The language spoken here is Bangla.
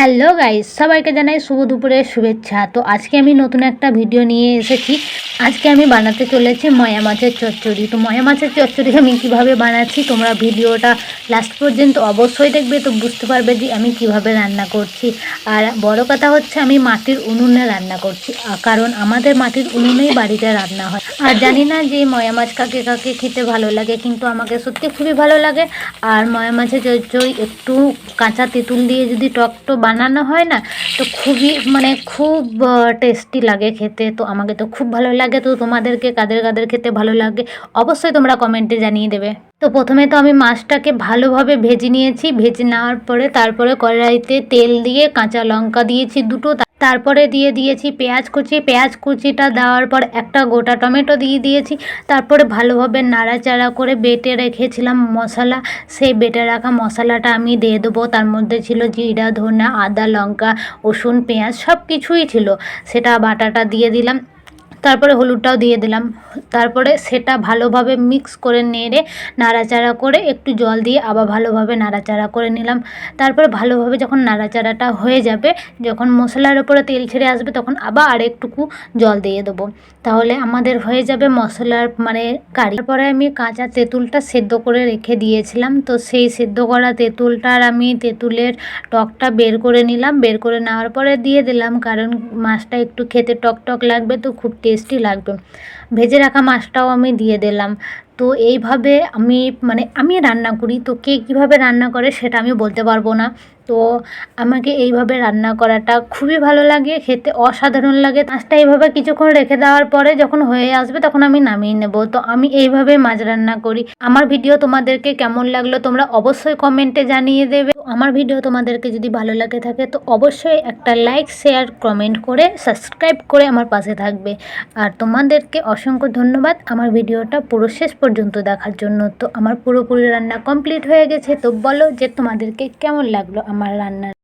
হ্যালো গাইস, সবাইকে জানাই শুভ দুপুরের শুভেচ্ছা। তো আজকে আমি নতুন একটা ভিডিও নিয়ে এসেছি। আজকে আমি বানাতে চলেছি ময়া মাছের চচ্চড়ি। তো ময়া মাছের চচ্চড়ি আমি কীভাবে বানাচ্ছি তোমরা ভিডিওটা লাস্ট পর্যন্ত অবশ্যই দেখবে, তো বুঝতে পারবে যে আমি কীভাবে রান্না করছি। আর বড় কথা হচ্ছে আমি মাটির উনুনে রান্না করছি কারণ আমাদের মাটির উনুনেই বাড়িতে রান্না হয়। আর জানি না যে ময়া মাছ কাকে কাকে খেতে ভালো লাগে, কিন্তু আমাকে সত্যি খুবই ভালো লাগে। আর ময়া মাছের চচ্চড়ি একটু কাঁচা তেঁতুল দিয়ে যদি টকটো বানানো হয় না, তো খুবই মানে খুব টেস্টি লাগে খেতে, তো আমাকে তো খুব ভালো লাগে। তো তোমাদেরকে কাদের কাদের খেতে ভালো লাগে, অবশ্যই তোমরা কমেন্টে জানিয়ে দেবে। তো প্রথমে তো আমি মাছটাকে ভালোভাবে ভেজে নিয়েছি, ভেজে নেওয়ার পরে তারপরে কড়াইতে তেল দিয়ে কাঁচা লঙ্কা দিয়েছি দুটো, তারপরে দিয়ে দিয়েছি পেঁয়াজ কুচি, পেঁয়াজ কুচিটা দেওয়ার পর একটা গোটা টমেটো দিয়ে দিয়েছি, তারপরে ভালোভাবে নাড়াচাড়া করে বেটে রেখেছিলাম মশলা, সেই বেটে রাখা মশলাটা আমি দিয়ে দেবো, তার মধ্যে ছিল জিরা ধনে আদা, লঙ্কা, রসুন, পেঁয়াজ সব কিছুই ছিল, সেটা বাটাটা দিয়ে দিলাম তারপরে হলুদটাও দিয়ে দিলাম। তারপরে সেটা ভালোভাবে মিক্স করে নেড়ে নাড়াচাড়া করে একটু জল দিয়ে আবার ভালোভাবে নাড়াচাড়া করে নিলাম। তারপরে ভালোভাবে যখন নাড়াচাড়াটা হয়ে যাবে, যখন মশলার ওপরে তেল ছেড়ে আসবে, তখন আবার আরেকটুকু জল দিয়ে দেবো। তাহলে আমাদের হয়ে যাবে মশলার মানে কারি। তারপরে আমি কাঁচা তেঁতুলটা সেদ্ধ করে রেখে দিয়েছিলাম। তো সেই সেদ্ধ করা তেঁতুলটার আমি তেঁতুলের টকটা বের করে নিলাম। বের করে নেওয়ার পরে দিয়ে দিলাম, কারণ মাছটা একটু খেতে টক টক লাগবে তো খুব টেস্টি লাগবে ভেজে রাখা মাছটাও আমি দিয়ে দিলাম। তো এইভাবে আমি মানে আমি রান্না করি, তো কে কীভাবে রান্না করে সেটা আমি বলতে পারব না। তো আমাকে এইভাবে রান্না করাটা খুবই ভালো লাগে, খেতে অসাধারণ লাগে। মাছটা এইভাবে কিছুক্ষণ রেখে দেওয়ার পরে যখন হয়ে আসবে তখন আমি নামিয়ে নেব। তো আমি এইভাবে মাছ রান্না করি। আমার ভিডিও তোমাদেরকে কেমন লাগল তোমরা অবশ্যই কমেন্টে জানিয়ে দেবে। আমার ভিডিও তোমাদেরকে যদি ভালো লাগে থাকে তো অবশ্যই একটা লাইক, শেয়ার, কমেন্ট করে সাবস্ক্রাইব করে আমার পাশে থাকবে। আর তোমাদেরকে অসংখ্য ধন্যবাদ আমার ভিডিওটা পুরো শেষ পর্যন্ত দেখার জন্য। তো আমার পুরোপুরি রান্না কমপ্লিট হয়ে গেছে। তো বলো যে তোমাদেরকে কেমন লাগল আমার রান্না